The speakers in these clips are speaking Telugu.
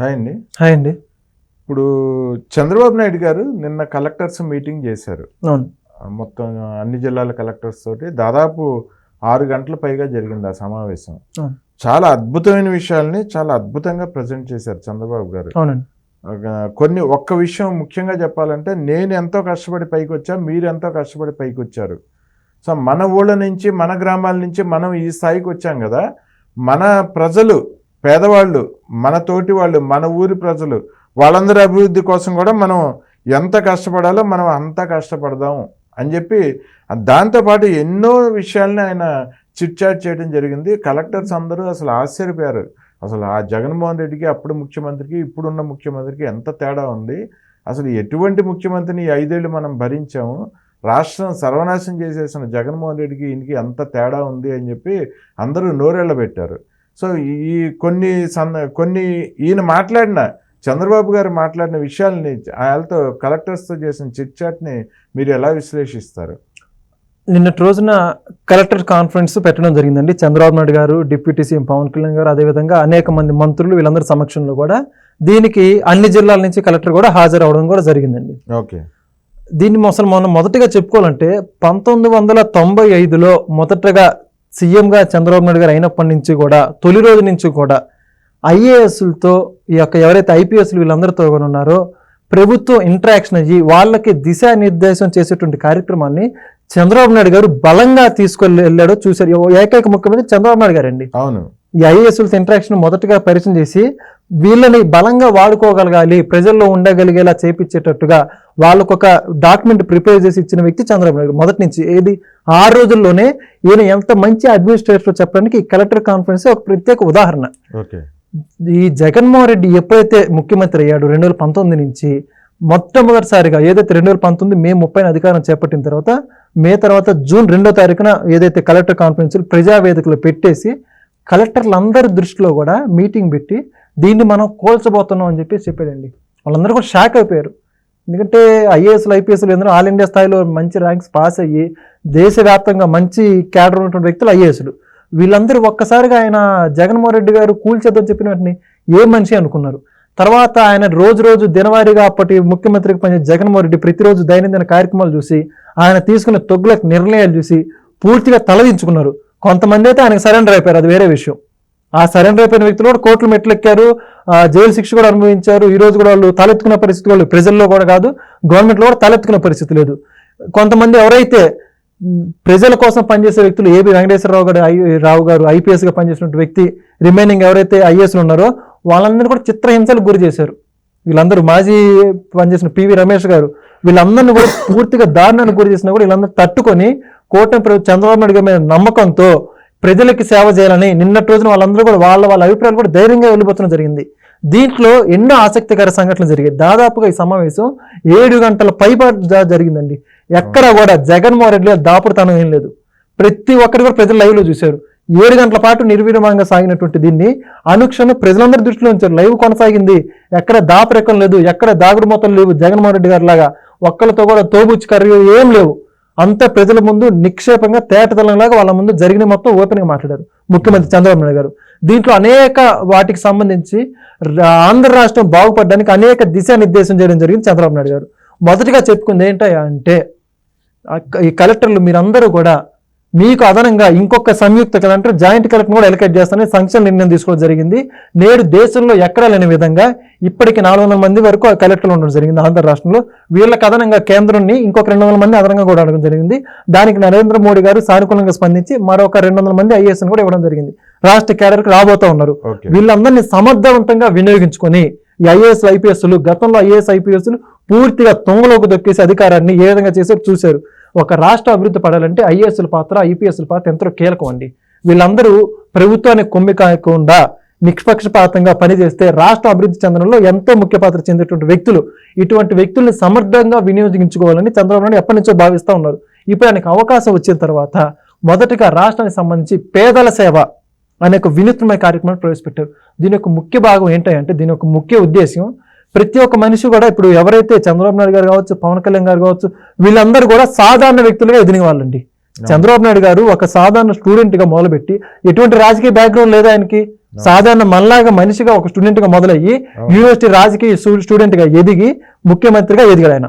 హాయ్ అండి. హాయ్ అండి. ఇప్పుడు చంద్రబాబు నాయుడు గారు నిన్న కలెక్టర్స్ మీటింగ్ చేశారు. అవును. మొత్తం అన్ని జిల్లాల కలెక్టర్స్ తోటి దాదాపు ఆరు గంటల పైగా జరిగింది ఆ సమావేశం. చాలా అద్భుతమైన విషయాల్ని చాలా అద్భుతంగా ప్రజెంట్ చేశారు చంద్రబాబు గారు. అవునండి. కొన్ని ఒక్క విషయం ముఖ్యంగా చెప్పాలంటే నేను ఎంతో కష్టపడి పైకి వచ్చా మీరు ఎంతో కష్టపడి పైకి వచ్చారు. సో మన ఊళ్ళ నుంచి మన గ్రామాల నుంచి మనం ఈ స్థాయికి వచ్చాం కదా. మన ప్రజలు పేదవాళ్ళు మన తోటి వాళ్ళు మన ఊరి ప్రజలు వాళ్ళందరి అభివృద్ధి కోసం కూడా మనం ఎంత కష్టపడాలో మనం అంత కష్టపడదాం అని చెప్పి దాంతోపాటు ఎన్నో విషయాల్ని ఆయన చిట్చాట్ చేయడం జరిగింది. కలెక్టర్స్ అందరూ అసలు ఆశ్చర్యపోయారు. అసలు ఆ జగన్మోహన్ రెడ్డికి అప్పుడు ముఖ్యమంత్రికి ఇప్పుడున్న ముఖ్యమంత్రికి ఎంత తేడా ఉంది? అసలు ఎటువంటి ముఖ్యమంత్రిని ఐదేళ్ళు మనం భరించాము? రాష్ట్రం సర్వనాశనం చేసేసిన జగన్మోహన్ రెడ్డికి ఈయనకి ఎంత తేడా ఉంది అని చెప్పి అందరూ నోరెళ్ళబెట్టారు. సో ఈ కొన్ని సన్న కొన్ని ఈయన మాట్లాడిన చంద్రబాబు గారు మాట్లాడిన విషయాల్ని వాళ్ళతో కలెక్టర్స్తో చేసిన చిట్ చాట్ని మీరు ఎలా విశ్లేషిస్తారు? నిన్నటి రోజున కలెక్టర్ కాన్ఫరెన్స్ పెట్టడం జరిగిందండి. చంద్రబాబు నాయుడు గారు డిప్యూటీ సీఎం పవన్ కళ్యాణ్ గారు అదేవిధంగా అనేక మంది మంత్రులు వీళ్ళందరి సమక్షంలో కూడా దీనికి అన్ని జిల్లాల నుంచి కలెక్టర్ కూడా హాజరవడం కూడా జరిగిందండి. ఓకే. దీన్ని అసలు మనం మొదటగా చెప్పుకోవాలంటే పంతొమ్మిది వందల తొంభై ఐదులో మొదటగా సీఎంగా చంద్రబాబు నాయుడు గారు అయినప్పటి నుంచి కూడా తొలి రోజు నుంచి కూడా ఐఏఎస్లతో ఈ యొక్క ఎవరైతే ఐపీఎస్లు వీళ్ళందరితో కూడా ఉన్నారో ప్రభుత్వం ఇంటరాక్షన్ అయ్యి వాళ్ళకి దిశానిర్దేశం చేసేటువంటి కార్యక్రమాన్ని చంద్రబాబు నాయుడు గారు బలంగా తీసుకొని వెళ్ళాడో చూశారు. ఏకైక ముఖ్యమంత్రి చంద్రబాబు నాయుడు గారండి. అవును. ఈ ఐఏఎస్లతో ఇంటరాక్షన్ మొదటగా పరిచయం చేసి వీళ్ళని బలంగా వాడుకోగలగాలి ప్రజల్లో ఉండగలిగేలా చేపించేటట్టుగా వాళ్ళకు ఒక డాక్యుమెంట్ ప్రిపేర్ చేసి ఇచ్చిన వ్యక్తి చంద్రబాబు నాయుడు. మొదటి నుంచి ఏది? ఆరు రోజుల్లోనే ఈయన ఎంత మంచి అడ్మినిస్ట్రేటర్ చెప్పడానికి కలెక్టర్ కాన్ఫరెన్స్ ఒక ప్రత్యేక ఉదాహరణ. ఈ జగన్మోహన్ రెడ్డి ఎప్పుడైతే ముఖ్యమంత్రి అయ్యాడు రెండు వేల పంతొమ్మిది నుంచి మొట్టమొదటిసారిగా ఏదైతే రెండు వేల పంతొమ్మిది మే ముప్పై అధికారం చేపట్టిన తర్వాత మే తర్వాత జూన్ రెండో తారీఖున ఏదైతే కలెక్టర్ కాన్ఫరెన్స్ ప్రజావేదికలు పెట్టేసి కలెక్టర్లందరి దృష్టిలో కూడా మీటింగ్ పెట్టి దీన్ని మనం కోల్చబోతున్నాం అని చెప్పి చెప్పాడండి. వాళ్ళందరూ కూడా షాక్ అయిపోయారు. ఎందుకంటే ఐఏఎస్లు ఐపీఎస్లు ఎందుకంటే ఆల్ ఇండియా స్థాయిలో మంచి ర్యాంక్స్ పాస్ అయ్యి దేశవ్యాప్తంగా మంచి క్యాడర్ ఉన్నటువంటి వ్యక్తులు ఐఏఎస్లు. వీళ్ళందరూ ఒక్కసారిగా ఆయన జగన్మోహన్ రెడ్డి గారు కూల్చేద్దని చెప్పిన వెంటనే ఏ మనిషి అనుకున్నారు. తర్వాత ఆయన రోజు రోజు దినవారీగా అప్పటి ముఖ్యమంత్రికి పని జగన్మోహన్ రెడ్డి ప్రతిరోజు దైనందిన కార్యక్రమాలు చూసి ఆయన తీసుకున్న తొగ్గులకు నిర్ణయాలు చూసి పూర్తిగా తలదించుకున్నారు. కొంతమంది అయితే ఆయనకు సరెండర్ అయిపోయారు. అది వేరే విషయం. ఆ సరెండర్ అయిపోయిన వ్యక్తులు కూడా కోర్టులు మెట్లెక్కారు. ఆ, జైలు శిక్ష కూడా అనుభవించారు. ఈ రోజు కూడా వాళ్ళు తలెత్తుకున్న పరిస్థితి వాళ్ళు ప్రజల్లో కూడా కాదు గవర్నమెంట్లో కూడా తలెత్తుకున్న పరిస్థితి లేదు. కొంతమంది ఎవరైతే ప్రజల కోసం పనిచేసే వ్యక్తులు ఏబి వెంకటేశ్వరరావు గారు ఐ రావు గారు ఐపీఎస్గా పనిచేసినటువంటి వ్యక్తి రిమైనింగ్ ఎవరైతే ఐఏఎస్లు ఉన్నారో వాళ్ళందరినీ కూడా చిత్రహింసలకు గురి చేశారు. వీళ్ళందరూ మాజీ పనిచేసిన పివి రమేష్ గారు వీళ్ళందరినీ కూడా పూర్తిగా దారుణానికి గురి చేసినా కూడా వీళ్ళందరూ తట్టుకొని కోట చంద్రబాబు నాయుడు గారి మీద నమ్మకంతో ప్రజలకి సేవ చేయాలని నిన్నటి రోజున వాళ్ళందరూ కూడా వాళ్ళ వాళ్ళ అభిప్రాయాలు కూడా ధైర్యంగా వెళ్ళిపోవడం జరిగింది. దీంట్లో ఎన్నో ఆసక్తికర సంఘటనలు జరిగాయి. దాదాపుగా ఈ సమావేశం ఏడు గంటల పైపాటు జరిగిందండి. ఎక్కడ కూడా జగన్మోహన్ రెడ్డి దాపుడుతనం ఏం లేదు. ప్రతి ఒక్కరు కూడా ప్రజలు లైవ్లో చూశారు. ఏడు గంటల పాటు నిర్విరమంగా సాగినటువంటి దీన్ని అనుక్షణం ప్రజలందరి దృష్టిలో ఉంచారు. లైవ్ కొనసాగింది. ఎక్కడ దాపరికం లేదు. ఎక్కడ దాగుడు మొత్తం లేవు జగన్మోహన్ రెడ్డి గారి లాగా ఒక్కరితో కూడా తోబుచ్చి కర్రీ ఏం లేవు. అంతా ప్రజల ముందు నిక్షేపంగా తేటతలంలాగా వాళ్ళ ముందు జరిగిన మొత్తం ఓపెన్గా మాట్లాడారు ముఖ్యమంత్రి చంద్రబాబు నాయుడు గారు. దీంట్లో అనేక వాటికి సంబంధించి రా- ఆంధ్ర రాష్ట్రం బాగుపడడానికి అనేక దిశానిర్దేశం చేయడం జరిగింది చంద్రబాబు నాయుడు గారు. మొదటిగా చెప్పుకుంది ఏంటంటే ఈ కలెక్టర్లు మీరందరూ కూడా మీకు అదనంగా ఇంకొక సంయుక్త కలెక్టర్ జాయింట్ కలెక్టర్ కూడా ఎలకేట్ చేస్తానని సంక్షేమ నిర్ణయం తీసుకోవడం జరిగింది. నేడు దేశంలో ఎక్కడా లేని విధంగా ఇప్పటికి నాలుగు వందల మంది వరకు కలెక్టర్లు ఉండడం జరిగింది ఆంధ్ర రాష్ట్రంలో. వీళ్ళకి అదనంగా కేంద్రాన్ని ఇంకొక రెండు వందల మంది అదనంగా కూడా అడగడం జరిగింది. దానికి నరేంద్ర మోడీ గారు సానుకూలంగా స్పందించి మరొక రెండు వందల మంది ఐఏఎస్ కూడా ఇవ్వడం జరిగింది. రాష్ట్ర క్యాడర్కి రాబోతూ ఉన్నారు. వీళ్ళందరినీ సమర్థవంతంగా వినియోగించుకొని ఈ ఐఏఎస్ ఐపీఎస్లు గతంలో ఐఏఎస్ ఐపీఎస్లు పూర్తిగా తొంగలోకి దొక్కేసి అధికారాన్ని ఏ విధంగా చేశారో చూశారు. ఒక రాష్ట్ర అభివృద్ధి పడాలంటే ఐఏఎస్ల పాత్ర ఐపీఎస్ల పాత్ర ఎంతో కీలకం అండి. వీళ్ళందరూ ప్రభుత్వానికి కొమ్మి కాకుండా నిష్పక్షపాతంగా పనిచేస్తే రాష్ట్ర అభివృద్ధి చెందడంలో ఎంతో ముఖ్య పాత్ర చెందేటువంటి వ్యక్తులు ఇటువంటి వ్యక్తుల్ని సమర్థంగా వినియోగించుకోవాలని చంద్రబాబు నాయుడు ఎప్పటి నుంచో భావిస్తూ ఉన్నారు. ఇప్పుడు ఆయనకు అవకాశం వచ్చిన తర్వాత మొదటగా రాష్ట్రానికి సంబంధించి పేదల సేవ అనే ఒక వినూత్నమైన కార్యక్రమాన్ని ప్రవేశపెట్టారు. దీని యొక్క ముఖ్య భాగం ఏంటంటే దీని యొక్క ముఖ్య ఉద్దేశం ప్రతి ఒక్క మనిషి కూడా ఇప్పుడు ఎవరైతే చంద్రబాబు నాయుడు గారు కావచ్చు పవన్ కళ్యాణ్ గారు కావచ్చు వీళ్ళందరూ కూడా సాధారణ వ్యక్తులుగా ఎదిగిన వాళ్ళండి. చంద్రబాబు నాయుడు గారు ఒక సాధారణ స్టూడెంట్గా మొదలుపెట్టి ఎటువంటి రాజకీయ బ్యాక్గ్రౌండ్ లేదా ఆయనకి సాధారణ మనలాగా మనిషిగా ఒక స్టూడెంట్గా మొదలయ్యి. యూనివర్సిటీ రాజకీయ స్టూడెంట్గా ఎదిగి ముఖ్యమంత్రిగా ఎదిగాడు ఆయన.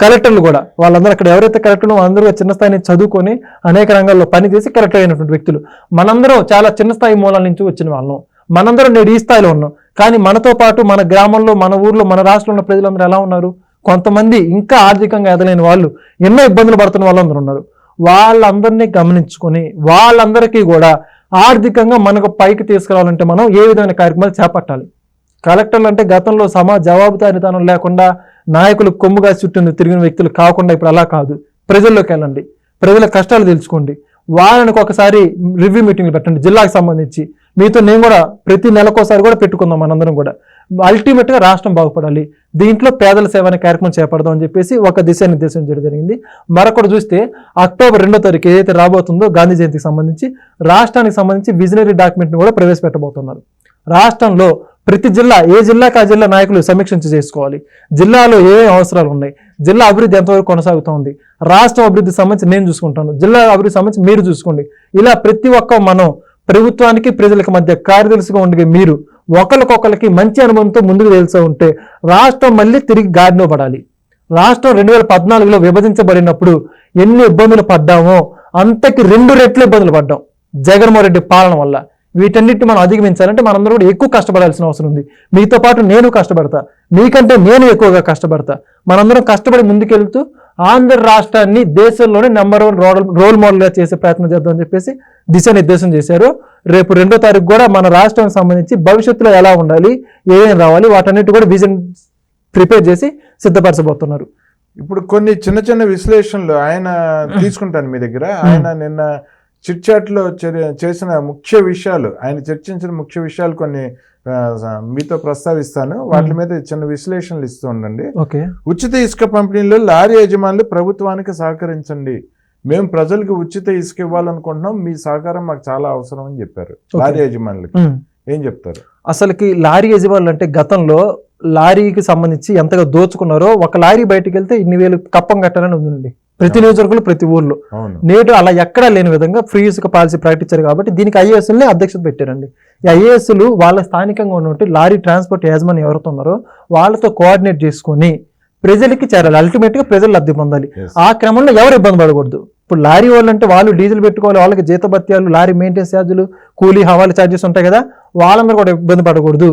కలెక్టర్లు కూడా వాళ్ళందరూ అక్కడ ఎవరైతే కలెక్టర్లు అందరూ చిన్న స్థాయి నుంచి చదువుకొని అనేక రంగాల్లో పనిచేసి కలెక్టర్ అయినటువంటి వ్యక్తులు. మనందరం చాలా చిన్న స్థాయి మూలాల నుంచి వచ్చిన వాళ్ళం. మనందరం నేడు ఈ స్థాయిలో ఉన్నాం. కానీ మనతో పాటు మన గ్రామంలో మన ఊర్లో మన రాష్ట్రంలో ఉన్న ప్రజలందరూ ఎలా ఉన్నారు? కొంతమంది ఇంకా ఆర్థికంగా ఎదలేని వాళ్ళు ఎన్నో ఇబ్బందులు పడుతున్న వాళ్ళందరూ ఉన్నారు. వాళ్ళందరినీ గమనించుకొని వాళ్ళందరికీ కూడా ఆర్థికంగా మనకు పైకి తీసుకురావాలంటే మనం ఏ విధమైన కార్యక్రమాలు చేపట్టాలి? కలెక్టర్లు అంటే గతంలో సమాజ జవాబుదారీతనం లేకుండా నాయకులు కొమ్ముగా చుట్టూ తిరిగిన వ్యక్తులు కాకుండా ఇప్పుడు అలా కాదు. ప్రజల్లోకి వెళ్ళండి. ప్రజల కష్టాలు తెలుసుకోండి. వారానికి ఒకసారి రివ్యూ మీటింగ్లు పెట్టండి. జిల్లాకు సంబంధించి మీతో నేను కూడా ప్రతి నెలకోసారి కూడా పెట్టుకుందాం మనందరం కూడా. అల్టిమేట్గా రాష్ట్రం బాగుపడాలి. దీంట్లో పేదల సేవ అనే కార్యక్రమం చేపడదాం అని చెప్పేసి ఒక దిశానిర్దేశం చేయడం జరిగింది. మరొకటి చూస్తే అక్టోబర్ రెండో తారీఖు ఏదైతే రాబోతుందో గాంధీ జయంతికి సంబంధించి రాష్ట్రానికి సంబంధించి విజనరీ డాక్యుమెంట్ని కూడా ప్రవేశపెట్టబోతున్నారు. రాష్ట్రంలో ప్రతి జిల్లా ఏ జిల్లాకి ఆ జిల్లా నాయకులు సమీక్షించ చేసుకోవాలి. జిల్లాలో ఏ ఏ అవసరాలు ఉన్నాయి? జిల్లా అభివృద్ధి ఎంతవరకు కొనసాగుతోంది రాష్ట్రం అభివృద్ధి సంబంధించి నేను చూసుకుంటాను. జిల్లా అభివృద్ధి సంబంధించి మీరు చూసుకోండి. ఇలా ప్రతి ఒక్క మనం ప్రభుత్వానికి ప్రజలకు మధ్య కార్యదర్శిగా ఉండే మీరు ఒకరికొకరికి మంచి అనుభవంతో ముందుకు తెలుస్తూ ఉంటే రాష్ట్రం మళ్ళీ తిరిగి గాడిలో పడాలి. రాష్ట్రం రెండు వేల పద్నాలుగులో విభజించబడినప్పుడు ఎన్ని ఇబ్బందులు పడ్డామో అంతకి రెండు రెట్లు ఇబ్బందులు పడ్డాం. జగన్మోహన్ రెడ్డి పాలన వల్ల. వీటన్నిటిని మనం అధిగమించాలంటే మనందరూ కూడా ఎక్కువ కష్టపడాల్సిన అవసరం ఉంది. మీతో పాటు నేను కష్టపడతా. మీకంటే నేను ఎక్కువగా కష్టపడతా. మనందరం కష్టపడి ముందుకెళ్తూ ఆంధ్ర రాష్ట్రాన్ని దేశంలోనే నెంబర్ వన్ రోల్ రోల్ మోడల్గా చేసే ప్రయత్నం చేద్దామని చెప్పేసి దిశానిర్దేశం చేశారు. రేపు రెండో తారీఖు కూడా మన రాష్ట్రానికి సంబంధించి భవిష్యత్తులో ఎలా ఉండాలి ఏమేమి రావాలి వాటన్నిటి కూడా విజన్ ప్రిపేర్ చేసి సిద్ధపరచబోతున్నారు. ఇప్పుడు కొన్ని చిన్న చిన్న విశ్లేషణలు ఆయన తీసుకుంటాను మీ దగ్గర. ఆయన నిన్న చిట్ చాట్లో చే- చేసిన ముఖ్య విషయాలు ఆయన చర్చించిన ముఖ్య విషయాలు కొన్ని మీతో ప్రస్తావిస్తాను. వాటి మీద చిన్న విశ్లేషణలు ఇస్తూ ఉండండి. ఓకే. ఉచిత ఇసుక పంపిణీలో లారీ యజమానులు ప్రభుత్వానికి సహకరించండి. మేము ప్రజలకు ఉచిత ఇసుక ఇవ్వాలనుకుంటున్నాం. మీ సహకారం మాకు చాలా అవసరం అని చెప్పారు. లారీ యజమానులకి. ఏం చెప్తారు? అసలుకి లారీ యజమానులు అంటే గతంలో లారీకి సంబంధించి ఎంతగా దోచుకున్నారో ఒక లారీ బయటికి వెళ్తే ఇన్ని వేలు కప్పం కట్టాలని ఉందండి. ప్రతి నియోజకవర్గంలో ప్రతి ఊర్లో. నేడు అలా ఎక్కడా లేని విధంగా ఫ్రీ ఇసుక పాలసీ ప్రకటించారు కాబట్టి దీనికి ఐఏఎస్ఎల్ని అధ్యక్షత పెట్టారండి. ఈ ఐఏఎస్లు వాళ్ళ స్థానికంగా ఉన్నట్టు లారీ ట్రాన్స్పోర్ట్ యాజమాని ఎవరైతే ఉన్నారో వాళ్ళతో కోఆర్డినేట్ చేసుకొని ప్రజలకి చేరాలి. అల్టిమేట్గా ప్రజలు లబ్ధి పొందాలి. ఆ క్రమంలో ఎవరు ఇబ్బంది పడకూడదు. ఇప్పుడు లారీ వాళ్ళు అంటే వాళ్ళు డీజిల్ పెట్టుకోవాలి వాళ్ళకి జీతభత్యాలు లారీ మెయింటెనెన్స్ ఛార్జీలు కూలీ హవాలా ఛార్జెస్ ఉంటాయి కదా వాళ్ళందరూ కూడా ఇబ్బంది పడకూడదు.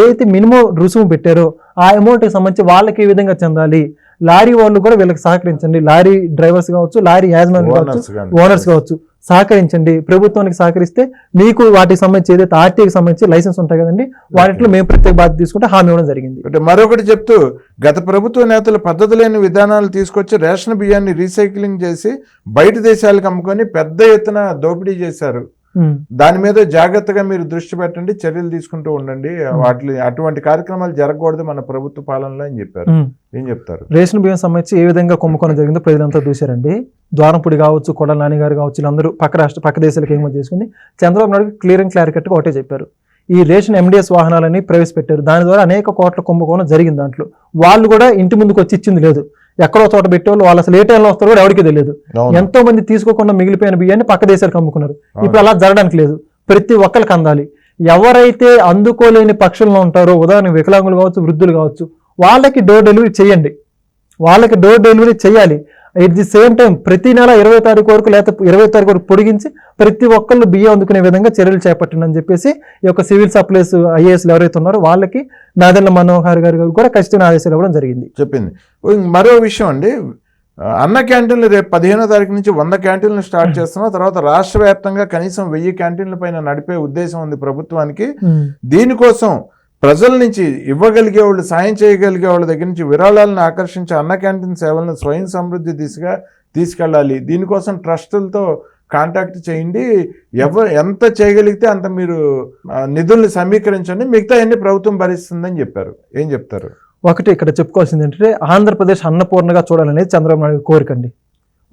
ఏదైతే మినిమం రుసుము పెట్టారో ఆ అమౌంట్కి సంబంధించి వాళ్ళకి ఏ విధంగా చెందాలి? లారీ వాళ్ళు కూడా వీళ్ళకి సహకరించండి. లారీ డ్రైవర్స్ కావచ్చు లారీ కావచ్చు ఓనర్స్ కావచ్చు సహకరించండి. ప్రభుత్వానికి సహకరిస్తే మీకు వాటికి సంబంధించి ఏదైతే ఆర్టీకి సంబంధించి లైసెన్స్ ఉంటాయి కదండి వాటిలో మేము ప్రత్యేక బాధ్యత తీసుకుంటే హామీ ఇవ్వడం జరిగింది. అంటే మరొకటి చెప్తూ గత ప్రభుత్వ నేతలు పద్ధతి లేని విధానాలు తీసుకొచ్చి రేషన్ బియ్యాన్ని రీసైక్లింగ్ చేసి బయట దేశాలకు అమ్ముకొని పెద్ద ఎత్తున దోపిడీ చేశారు. దాని మీద జాగ్రత్తగా మీరు దృష్టి పెట్టండి చర్యలు తీసుకుంటూ ఉండండి. వాటి అటువంటి కార్యక్రమాలు జరగకూడదు మన ప్రభుత్వ పాలనలో అని చెప్పారు. ఏం చెప్తారు? రేషన్ బియ్యం సంబంధించి ఏ విధంగా కుంభకోణం జరిగిందో ప్రజలంతా చూశారండి. ద్వారంపూడి కావచ్చు కొడాల నాని గారు కావచ్చు వీళ్ళందరూ పక్క రాష్ట్ర పక్క దేశాలకు ఏమో చేసుకుని Chandrababu Naidu clear and clarity కట్గా ఒకటే చెప్పారు. ఈ రేషన్ ఎండిఎస్ వాహనాలని ప్రవేశపెట్టారు. దాని ద్వారా అనేక కోట్ల కుంభకోణం జరిగింది దాంట్లో. వాళ్ళు కూడా ఇంటి ముందుకు వచ్చి ఇచ్చింది లేదు. ఎక్కడో చోట పెట్టేవాళ్ళు వాళ్ళు అసలు ఏ టైంలో వస్తారో కూడా ఎవరికి తెలియదు. ఎంతో మంది తీసుకోకుండా మిగిలిపోయిన బియ్యాన్ని పక్క దేశాలకు అమ్ముకున్నారు. ఇప్పుడు అలా జరగడానికి లేదు. ప్రతి ఒక్కరికి అందాలి. ఎవరైతే అందుకోలేని పక్షుల్లో ఉంటారో ఉదాహరణ వికలాంగులు కావచ్చు వృద్ధులు కావచ్చు వాళ్ళకి డోర్ డెలివరీ చేయండి. వాళ్ళకి డోర్ డెలివరీ చేయాలి. ఎట్ ది సేమ్ టైం ప్రతి నెల ఇరవై తారీఖు వరకు లేకపోతే ఇరవై తారీఖు వరకు పొడిగించి ప్రతి ఒక్కళ్ళు బియ్యం అందుకునే విధంగా చర్యలు చేపట్టండి అని చెప్పేసి ఈ యొక్క సివిల్ సప్లైస్ ఐఏఎస్లు ఎవరైతే ఉన్నారో వాళ్ళకి నాదెళ్ళ మనోహర్ గారి కూడా ఖచ్చితంగా ఆదేశాలు ఇవ్వడం జరిగింది. చెప్పింది. మరో విషయం అండి. అన్న క్యాంటీన్లు రేపు పదిహేనో తారీఖు నుంచి వంద క్యాంటీన్లు స్టార్ట్ చేస్తున్నాం తర్వాత రాష్ట్ర వ్యాప్తంగా కనీసం వెయ్యి క్యాంటీన్ల పైన నడిపే ఉద్దేశం ఉంది ప్రభుత్వానికి. దీనికోసం ప్రజల నుంచి ఇవ్వగలిగే వాళ్ళు సాయం చేయగలిగే వాళ్ళ దగ్గర నుంచి విరాళాలను ఆకర్షించి అన్న క్యాంటీన్ సేవలను స్వయం సమృద్ధి దిశగా తీసుకెళ్ళాలి. దీనికోసం ట్రస్టులతో కాంటాక్ట్ చేయండి. ఎవ ఎంత చేయగలిగితే అంత మీరు నిధుల్ని సమీకరించండి. మిగతా అన్ని ప్రభుత్వం భరిస్తుందని చెప్పారు. ఏం చెప్తారు? ఒకటి ఇక్కడ చెప్పుకోవాల్సింది ఏంటంటే ఆంధ్రప్రదేశ్ అన్నపూర్ణగా చూడాలనేది చంద్రబాబు నాయుడు కోరికండి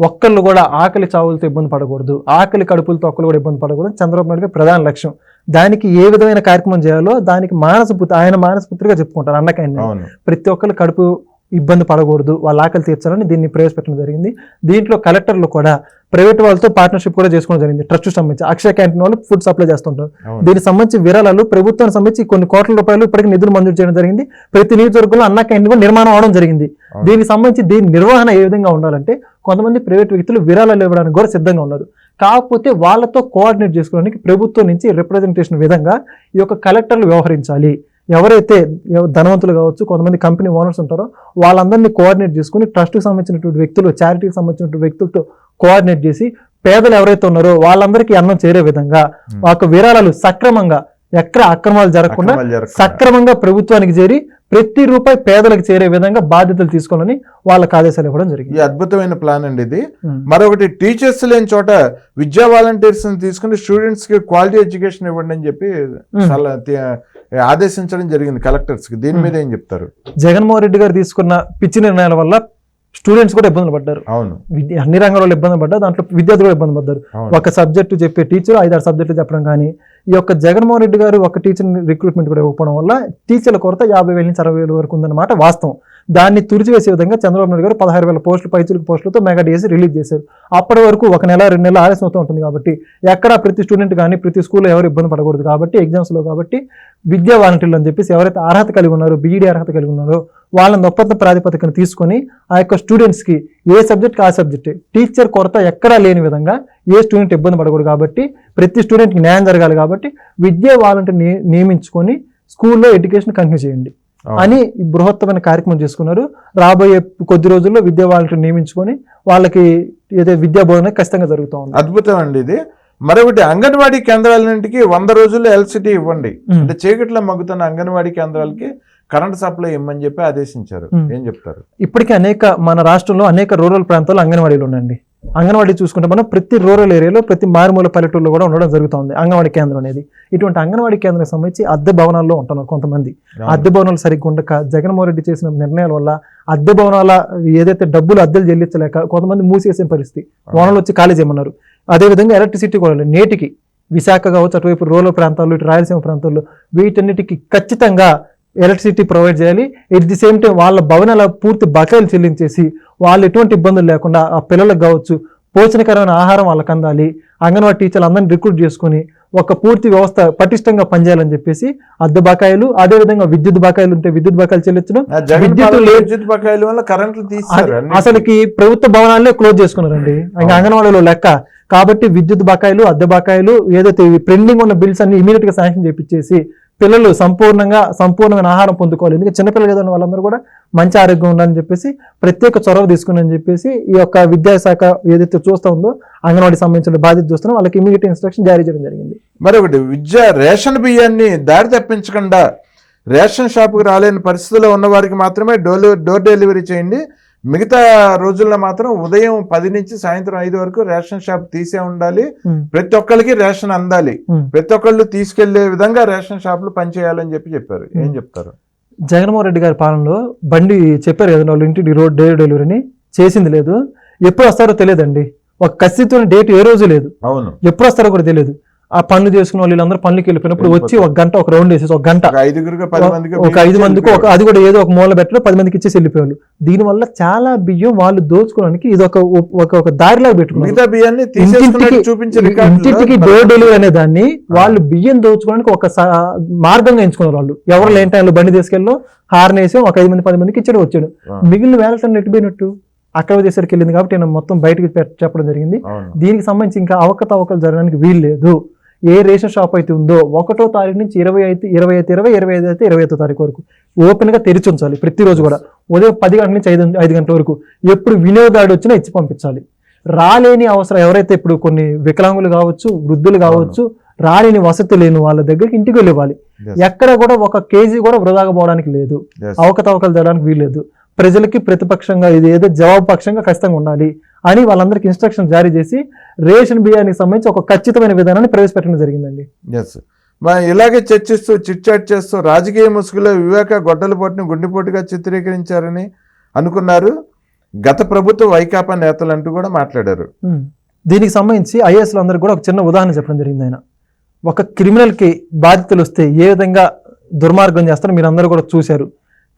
ఒక్కళ్ళు కూడా ఆకలి చావులతో ఇబ్బంది పడకూడదు. ఆకలి కడుపులతో ఒక్కళ్ళు కూడా ఇబ్బంది పడకూడదు. చంద్రబాబు నాయుడు ప్రధాన లక్ష్యం. దానికి ఏ విధమైన కార్యక్రమం చేయాలో దానికి మానసపుత్రి ఆయన మానసపుత్రిగా చెప్పుకుంటారు అన్నకైనా. ప్రతి ఒక్కరు కడుపు ఇబ్బంది పడకూడదు వాళ్ళ ఆకలి తీర్చాలని దీన్ని ప్రవేశపెట్టడం జరిగింది. దీంట్లో కలెక్టర్లు కూడా ప్రైవేట్ వాళ్ళతో పార్ట్నర్షిప్ కూడా చేసుకోవడం జరిగింది ట్రస్ట్ సంబంధించి. అక్షయ క్యాంటీన్ వాళ్ళు ఫుడ్ సప్లై చేస్తుంటారు. దీనికి సంబంధించి విరాళాలు ప్రభుత్వానికి సంబంధించి కొన్ని కోట్ల రూపాయలు ఇప్పటికీ నిధులు మంజూరు చేయడం జరిగింది. ప్రతి నియోజకవర్గంలో అన్న క్యాంటీన్ కూడా నిర్మాణం అవడం జరిగింది. దీనికి సంబంధించి దీని నిర్వహణ ఏ విధంగా ఉండాలంటే కొంతమంది ప్రైవేట్ వ్యక్తులు విరాళాలు ఇవ్వడానికి కూడా సిద్ధంగా ఉన్నారు. కాకపోతే వాళ్ళతో కోఆర్డినేట్ చేసుకోవడానికి ప్రభుత్వం నుంచి రిప్రజెంటేషన్ విధంగా ఈ యొక్క కలెక్టర్లు వ్యవహరించాలి. ఎవరైతే ఎవ- ధనవంతులు కావచ్చు కొంతమంది కంపెనీ ఓనర్స్ ఉంటారో వాళ్ళందరినీ కోఆర్డినేట్ చేసుకుని ట్రస్ట్కి సంబంధించినటువంటి వ్యక్తులు చారిటీకి సంబంధించినటువంటి వ్యక్తులతో కోఆర్డినేట్ చేసి పేదలు ఎవరైతే ఉన్నారో వాళ్ళందరికీ అన్నం చేరే విధంగా యొక్క విరాళాలు సక్రమంగా ఎక్కడ అక్రమాలు జరగకుండా. సక్రమంగా ప్రభుత్వానికి చేరి ప్రతి రూపాయి పేదలకు చేరే విధంగా బాధ్యతలు తీసుకోవాలని వాళ్ళకి ఆదేశాలు ఇవ్వడం జరిగింది. అద్భుతమైన ప్లాన్ అండి ఇది. మరొకటి టీచర్స్ లేని చోట విద్యా వాలంటీర్స్ తీసుకుని స్టూడెంట్స్కి క్వాలిటీ ఎడ్యుకేషన్ ఇవ్వండి అని చెప్పి చాలా ఆదేశించడం జరిగింది కలెక్టర్స్కి. దీని మీద ఏం చెప్తారు? జగన్మోహన్ రెడ్డి గారు తీసుకున్న పిచ్చి నిర్ణయాల వల్ల స్టూడెంట్స్ కూడా ఇబ్బందులు పడ్డారు. అవును. అన్ని రంగాల్లో ఇబ్బంది పడ్డారు. దాంట్లో విద్యార్థులు కూడా ఇబ్బంది పడ్డారు. ఒక సబ్జెక్టు చెప్పే టీచర్ ఐదారు సబ్జెక్టులు చెప్పడం కానీ ఈ యొక్క జగన్మోహన్ రెడ్డి గారు ఒక టీచర్ రిక్రూట్మెంట్ కూడా ఇవ్వకపోవడం వల్ల టీచర్ల కొరత యాభై వేల నుంచి అరవై వేల వరకు ఉందన్నమాట వాస్తవం. దాన్ని తుడిచివేసే విధంగా చంద్రబాబు నాయుడు గారు పదహారు వేల పోస్టులు పైచులకు పోస్టులతో మెగా డిఎస్సి రిలీజ్ చేశారు. అప్పటి వరకు ఒక నెల రెండు నెలల ఆలస్యం అవుతూ ఉంటుంది కాబట్టి ఎక్కడ ప్రతి స్టూడెంట్ కానీ ప్రతి స్కూల్లో ఎవరు ఇబ్బంది పడకూడదు కాబట్టి ఎగ్జామ్స్లో కాబట్టి విద్యా వాలంటీర్లు అని చెప్పేసి ఎవరైతే అర్హత కలిగి ఉన్నారో బీఈడీ అర్హత కలిగి ఉన్నారో వాళ్ళని ఒప్పంద ప్రాతిపదికన తీసుకొని ఆ యొక్క స్టూడెంట్స్కి ఏ సబ్జెక్ట్కి ఆ సబ్జెక్టే టీచర్ కొరత ఎక్కడా లేని విధంగా ఏ స్టూడెంట్ ఇబ్బంది పడకూడదు కాబట్టి ప్రతి స్టూడెంట్కి న్యాయం జరగాలి కాబట్టి విద్యా వాలంటీర్ నియమించుకొని స్కూల్లో ఎడ్యుకేషన్ కంటిన్యూ చేయండి. అని బృహత్తమైన కార్యక్రమం చేసుకున్నారు. రాబోయే కొద్ది రోజుల్లో విద్యా వాలంటీర్ నియమించుకొని వాళ్ళకి ఏదో విద్యా బోధన ఖచ్చితంగా జరుగుతూ ఉంది. అద్భుతం అండి ఇది. మరొకటి అంగన్వాడీ కేంద్రాలన్నింటికి వంద రోజుల్లో ఎల్సిటీ ఇవ్వండి. అంటే చీకట్లో మగ్గుతున్న అంగన్వాడీ కేంద్రాలకి కరెంట్ సప్లై ఇమ్మని చెప్పి ఆదేశించారు. ఏం చెప్తారు? ఇప్పటికీ అనేక మన రాష్ట్రంలో అనేక రూరల్ ప్రాంతాల్లో అంగన్వాడీలు ఉన్నాయండి అంగన్వాడీ చూసుకుంటే మనం ప్రతి రూరల్ ఏరియాలో ప్రతి మారుమూల పల్లెటూరులో కూడా ఉండడం జరుగుతుంది అంగన్వాడీ కేంద్రం అనేది. ఇటువంటి అంగన్వాడీ కేంద్రం సంబంధించి అద్దె భవనాల్లో ఉంటున్నారు కొంతమంది. అద్దె భవనాలు సరిగ్గా ఉండక జగన్మోహన్ రెడ్డి చేసిన నిర్ణయాల వల్ల అద్దె భవనాల ఏదైతే డబ్బులు అద్దెలు చెల్లించలేక కొంతమంది మూసేసిన పరిస్థితి ఓనర్లు వచ్చి ఖాళీ చేయమన్నారు. అదేవిధంగా ఎలక్ట్రిసిటీ కూడా. నేటికి విశాఖ కావచ్చు అటువైపు రూరల్ ప్రాంతాల్లో ఇటు రాయలసీమ ప్రాంతాల్లో వీటన్నిటికీ ఖచ్చితంగా ఎలక్ట్రిసిటీ ప్రొవైడ్ చేయాలి. ఎట్ ది సేమ్ టైం వాళ్ళ భవనాల పూర్తి బకాయిలు చెల్లించేసి వాళ్ళు ఎటువంటి ఇబ్బందులు లేకుండా ఆ పిల్లలకు కావచ్చు పోషణకరమైన ఆహారం వాళ్ళకి అందాలి. అంగన్వాడీ టీచర్లు అందరిని రిక్రూట్ చేసుకొని ఒక పూర్తి వ్యవస్థ పటిష్టంగా పనిచేయాలని చెప్పేసి అద్దె బకాయిలు అదేవిధంగా విద్యుత్ బకాయిలు ఉంటే విద్యుత్ బకాయిలు చెల్లించడం. విద్యుత్ బకాయిల వల్ల కరెంట్లు. అసలుకి ప్రభుత్వ భవనాలే క్లోజ్ చేసుకున్నారండి. ఇంకా. అంగన్వాడీలో లెక్క. కాబట్టి విద్యుత్ బకాయిలు అద్దె బకాయిలు ఏదైతే పెండింగ్ ఉన్న బిల్స్ అన్ని ఇమీడియట్గా శాంక్షన్ చేపించేసి పిల్లలు సంపూర్ణంగా సంపూర్ణమైన ఆహారం పొందుకోవాలి. ఎందుకంటే చిన్నపిల్లలు కదా వాళ్ళందరూ కూడా మంచి ఆరోగ్యం ఉండాలని చెప్పేసి ప్రత్యేక చొరవ తీసుకుని చెప్పేసి ఈ యొక్క విద్యాశాఖ ఏదైతే చూస్తూ ఉందో అంగన్వాడీ సంబంధించిన బాధ్యత చూస్తున్నా వాళ్ళకి ఇమీడియట్ ఇన్స్ట్రక్షన్ జారీ చేయడం జరిగింది. మరొకటి విద్య రేషన్ బియ్యాన్ని దారి తప్పించకుండా రేషన్ షాపుకి రాలేని పరిస్థితిలో ఉన్న వారికి మాత్రమే డోర్ డోర్ డెలివరీ చేయండి. మిగతా రోజుల్లో మాత్రం ఉదయం పది నుంచి సాయంత్రం ఐదు వరకు రేషన్ షాప్ తీసే ఉండాలి. ప్రతి ఒక్కరికి రేషన్ అందాలి. ప్రతి ఒక్కళ్ళు తీసుకెళ్ళే విధంగా రేషన్ షాపులు పనిచేయాలని చెప్పి చెప్పారు. ఏం చెప్తారు? జగన్మోహన్ రెడ్డి గారి పాలనలో బండి చెప్పారు కదా వాళ్ళు ఇంటికి రోడ్ డోర్ డెలివరీని చేసింది లేదు. ఎప్పుడు వస్తారో తెలియదండి. ఒక ఖచ్చితమైన డేట్ ఏ రోజు లేదు. అవును. ఎప్పుడు వస్తారో కూడా తెలియదు. ఆ పనులు చేసుకున్న వాళ్ళు వీళ్ళందరూ పనులకి వెళ్ళిపోయినప్పుడు వచ్చి ఒక గంట ఒక రౌండ్ వేసేసి ఒక గంట. ఒక ఐదు మందికి ఒక అది కూడా ఏదో ఒక మూల పెట్టడం పది మందికి ఇచ్చేసి వెళ్ళిపోయారు దీనివల్ల చాలా బియ్యం వాళ్ళు దోచుకోవడానికి ఇది ఒక ఒక దారిలాగా పెట్టుకున్నారు. ఇంటింటికి డోర్ డెలివరీ అనే దాన్ని వాళ్ళు బియ్యం దోచుకోవడానికి ఒక మార్గంగా ఎంచుకున్నారు వాళ్ళు. ఎవరు లేని టైంలో బండి తీసుకెళ్ళి హార్న్ వేసి ఒక ఐదు మంది పది మందికి ఇచ్చాడు వచ్చాడు. మిగిలిన వేల టన్నులు ఎట్టిపోయినట్టు అక్కడ చేసరికి వెళ్ళింది కాబట్టి నేను మొత్తం బయటకి చెప్పడం జరిగింది. దీనికి సంబంధించి ఇంకా అవకతవకలు జరగడానికి వీలు లేదు ఏ రేషన్ షాప్ అయితే ఉందో ఒకటో తారీఖు నుంచి ఇరవై అయితే ఇరవై అయితే ఇరవై ఇరవై ఐదు అయితే ఇరవై ఐదో తారీఖు వరకు ఓపెన్గా తెరిచి ఉంచాలి. ప్రతిరోజు కూడా ఉదయం పది గంటల నుంచి ఐదు ఐదు గంటల వరకు ఎప్పుడు వినియోగదారుడు వచ్చినా ఇచ్చి పంపించాలి. రాలేని అవసరం ఎవరైతే ఇప్పుడు కొన్ని వికలాంగులు కావచ్చు వృద్ధులు కావచ్చు రాలేని వసతి లేని వాళ్ళ దగ్గరికి ఇంటికి వెళ్ళి ఇవ్వాలి. Yes. ఎక్కడ కూడా ఒక కేజీ కూడా వృధాగా పోవడానికి లేదు. అవకతవకలు జరగడానికి వీల్లేదు. ప్రజలకి ప్రతిపక్షంగా ఇది ఏదో జవాబు పక్షంగా ఖచ్చితంగా ఉండాలి. అని వాళ్ళందరికీ ఇన్స్ట్రక్షన్ జారీ చేసి రేషన్ బియ్యానికి సంబంధించి ఒక ఖచ్చితమైన విధానాన్ని ప్రవేశపెట్టడం జరిగిందండి. ఎస్ మరి ఇలాగే చర్చిస్తూ చిట్చాట్ చేస్తూ రాజకీయ ముసుగులో వివేక గొడ్డలపోటుని గుండెపోటుగా చిత్రీకరించారని అనుకున్నారు. గత ప్రభుత్వ వైకాపా నేతలు అంటూ కూడా మాట్లాడారు. దీనికి సంబంధించి ఐఏఎస్లు అందరూ కూడా ఒక చిన్న ఉదాహరణ చెప్పడం జరిగింది ఆయన. ఒక క్రిమినల్కి బాధితులు వస్తే ఏ విధంగా దుర్మార్గం చేస్తారో మీరు అందరూ కూడా చూశారు.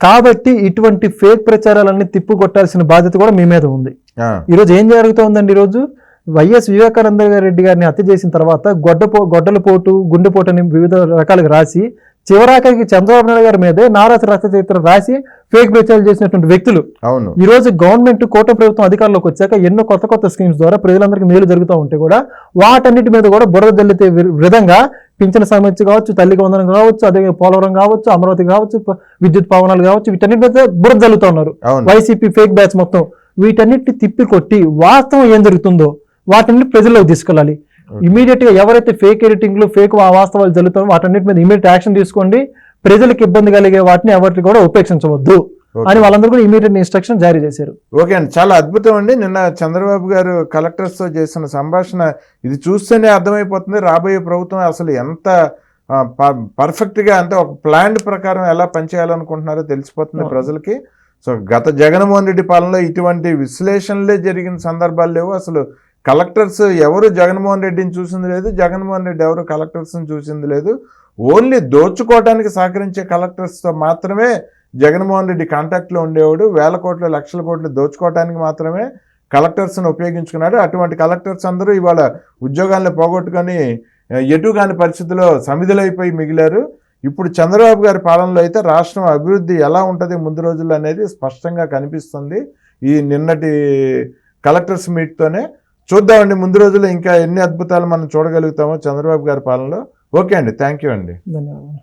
కాబట్టి ఇటువంటి ఫేక్ ప్రచారాలన్నీ తిప్పికొట్టాల్సిన బాధ్యత కూడా మీ మీద ఉంది. ఈరోజు ఏం జరుగుతోందండి ఈరోజు? వైఎస్ వివేకానంద రెడ్డి గారిని హత్య చేసిన తర్వాత గొడ్డపో గొడ్డల పోటు గుండెపోటు అని వివిధ రకాలుగా రాసి చివరాఖరికి చంద్రబాబు నాయుడు గారి మీదే నారాస రక్త చరిత్ర రాసి ఫేక్ ప్రచారాలు చేసినటువంటి వ్యక్తులు. అవును. ఈ రోజు గవర్నమెంట్ కూటమి ప్రభుత్వం అధికారంలోకి వచ్చాక ఎన్నో కొత్త కొత్త స్కీమ్స్ ద్వారా ప్రజలందరికీ మేలు జరుగుతూ ఉంటే కూడా వాటన్నిటి మీద కూడా బురద జల్లితే విధంగా పింఛన సమస్య కావచ్చు తల్లికి వందనం కావచ్చు అదే పోలవరం కావచ్చు అమరావతి కావచ్చు విద్యుత్ పవనాలు కావచ్చు వీటన్నిటి మీద బురద జల్లుతూ ఉన్నారు. వైసీపీ ఫేక్ బ్యాచ్ మొత్తం. వీటన్నిటిని తిప్పి కొట్టి వాస్తవం ఏం జరుగుతుందో వాటిని ప్రజల్లోకి తీసుకెళ్ళాలి. ఇమీడియట్గా ఎవరైతే ఫేక్ ఎడిటింగ్లు ఫేక్ వాస్తవాలు జరుగుతాయో వాటన్నిటి మీద ఇమీడియట్ యాక్షన్ తీసుకోండి. ప్రజలకు ఇబ్బంది కలిగే వాటిని ఎవరికి కూడా ఉపేక్షించవద్దు అని వాళ్ళందరూ కూడా ఇమీడియట్ ఇన్స్ట్రక్షన్ జారీ చేశారు. ఓకే అండి. చాలా అద్భుతం అండి. నిన్న చంద్రబాబు గారు కలెక్టర్స్తో చేసిన సంభాషణ ఇది చూస్తేనే అర్థమైపోతుంది. రాబోయే ప్రభుత్వం అసలు ఎంత ఆ, ప- పర్ఫెక్ట్గా అంటే ఒక ప్లాన్ ప్రకారం ఎలా పనిచేయాలనుకుంటున్నారో తెలిసిపోతుంది. ప్రజలకి. సో గత జగన్మోహన్ రెడ్డి పాలనలో ఇటువంటి విశ్లేషణలే జరిగిన సందర్భాలు లేవు. అసలు కలెక్టర్స్ ఎవరు జగన్మోహన్ రెడ్డిని చూసింది లేదు జగన్మోహన్ రెడ్డి ఎవరు కలెక్టర్స్ని చూసింది లేదు. ఓన్లీ దోచుకోవడానికి సహకరించే కలెక్టర్స్తో మాత్రమే జగన్మోహన్ రెడ్డి కాంటాక్ట్లో ఉండేవాడు. వేల కోట్లు లక్షల కోట్లు దోచుకోవడానికి మాత్రమే కలెక్టర్స్ని ఉపయోగించుకున్నాడు. అటువంటి కలెక్టర్స్ అందరూ ఇవాళ ఉద్యోగాలను పోగొట్టుకొని ఎటుగాని ఎటు కాని పరిస్థితిలో సమిధులైపోయి మిగిలారు. ఇప్పుడు చంద్రబాబు గారి పాలనలో అయితే రాష్ట్రం అభివృద్ధి ఎలా ఉంటుంది ముందు రోజుల్లో అనేది స్పష్టంగా కనిపిస్తుంది. ఈ నిన్నటి కలెక్టర్స్ మీట్తోనే చూద్దామండి ముందు రోజుల్లో ఇంకా ఎన్ని అద్భుతాలు మనం చూడగలుగుతామో చంద్రబాబు గారి పాలనలో. ఓకే అండి థ్యాంక్ యూ అండి. ధన్యవాదాలు.